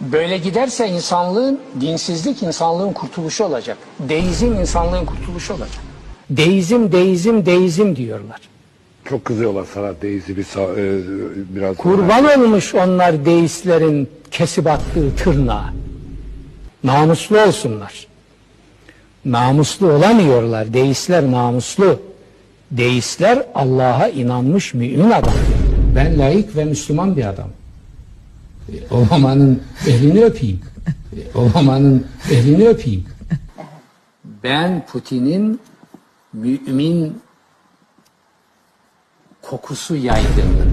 Böyle giderse insanlığın, dinsizlik insanlığın kurtuluşu olacak. Deizm insanlığın kurtuluşu olacak. Deizm, deizm, deizm diyorlar. Çok kızıyorlar sana Deyiz'i bir e, biraz. Kurban olmuş onlar deistlerin kesip attığı tırnağa. Namuslu olsunlar. Namuslu olamıyorlar. Deistler namuslu. Deistler Allah'a inanmış mümin adam. Ben layık ve Müslüman bir adam. Obama'nın elini öpeyim. Obama'nın elini öpeyim. Ben Putin'in mümin kokusu yaydığını,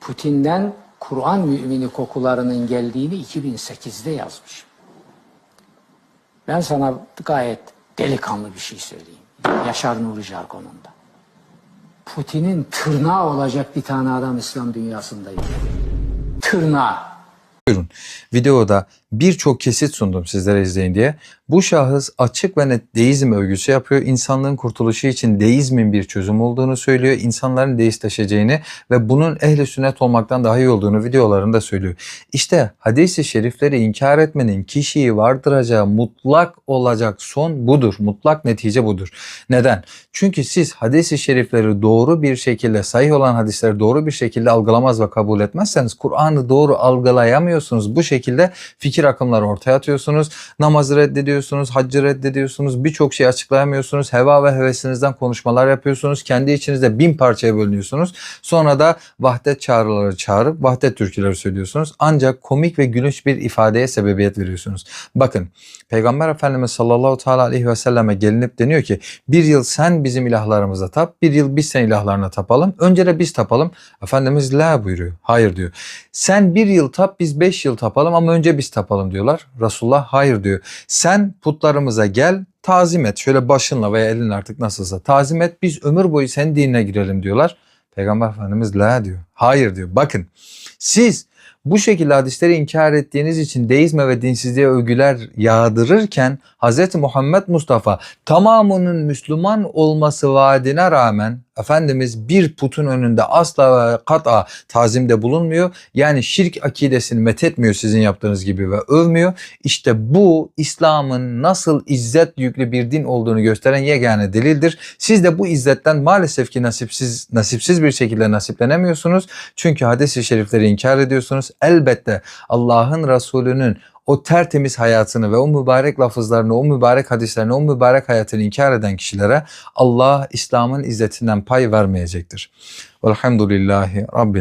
Putin'den Kur'an mümini kokularının geldiğini 2008'de yazmış. Ben sana gayet delikanlı bir şey söyleyeyim. Yaşar Nuri jargonunda. Putin'in tırnağı olacak bir tane adam İslam dünyasında yok. Tırnağı. Buyurun. Videoda birçok kesit sundum sizlere izleyin diye. Bu şahıs açık ve net deizm övgüsü yapıyor. İnsanlığın kurtuluşu için deizmin bir çözüm olduğunu söylüyor. İnsanların deistleşeceğini ve bunun ehli sünnet olmaktan daha iyi olduğunu videolarında söylüyor. İşte hadisi şerifleri inkar etmenin kişiyi vardıracağı mutlak olacak son budur. Mutlak netice budur. Neden? Çünkü siz hadisi şerifleri doğru bir şekilde, sahih olan hadisleri doğru bir şekilde algılamaz ve kabul etmezseniz Kur'an'ı doğru algılayamıyorsunuz. Bu şekilde fikir akımları ortaya atıyorsunuz. Namazı reddediyorsunuz, haccı reddediyorsunuz. Birçok şey açıklayamıyorsunuz. Heva ve hevesinizden konuşmalar yapıyorsunuz. Kendi içinizde bin parçaya bölünüyorsunuz. Sonra da vahdet çağrıları çağırıp vahdet türküleri söylüyorsunuz. Ancak komik ve gülünç bir ifadeye sebebiyet veriyorsunuz. Bakın Peygamber Efendimiz sallallahu teala aleyhi ve selleme gelinip deniyor ki bir yıl sen bizim ilahlarımıza tap, bir yıl biz senin ilahlarına tapalım. Önce de biz tapalım. Efendimiz la buyuruyor. Hayır diyor. Sen bir yıl tap, biz beş yıl tapalım ama önce biz tapalım diyorlar. Resulullah hayır diyor. Sen putlarımıza gel, tazim et. Şöyle başınla veya elin artık nasılsa tazim et. Biz ömür boyu senin dinine girelim diyorlar. Peygamber Efendimiz la diyor. Hayır diyor. Bakın siz bu şekilde hadisleri inkar ettiğiniz için deizme ve dinsizliğe övgüler yağdırırken Hz. Muhammed Mustafa tamamının Müslüman olması vaadine rağmen Efendimiz bir putun önünde asla ve kat'a tazimde bulunmuyor. Yani şirk akidesini methetmiyor sizin yaptığınız gibi ve övmüyor. İşte bu İslam'ın nasıl izzet yüklü bir din olduğunu gösteren yegane delildir. Siz de bu izzetten maalesef ki nasipsiz nasipsiz bir şekilde nasiplenemiyorsunuz. Çünkü hadis-i şerifleri inkar ediyorsunuz. Elbette Allah'ın Resulü'nün o tertemiz hayatını ve o mübarek lafızlarını, o mübarek hadislerini, o mübarek hayatını inkar eden kişilere Allah İslam'ın izzetinden pay vermeyecektir. Velhamdülillahi Rabbil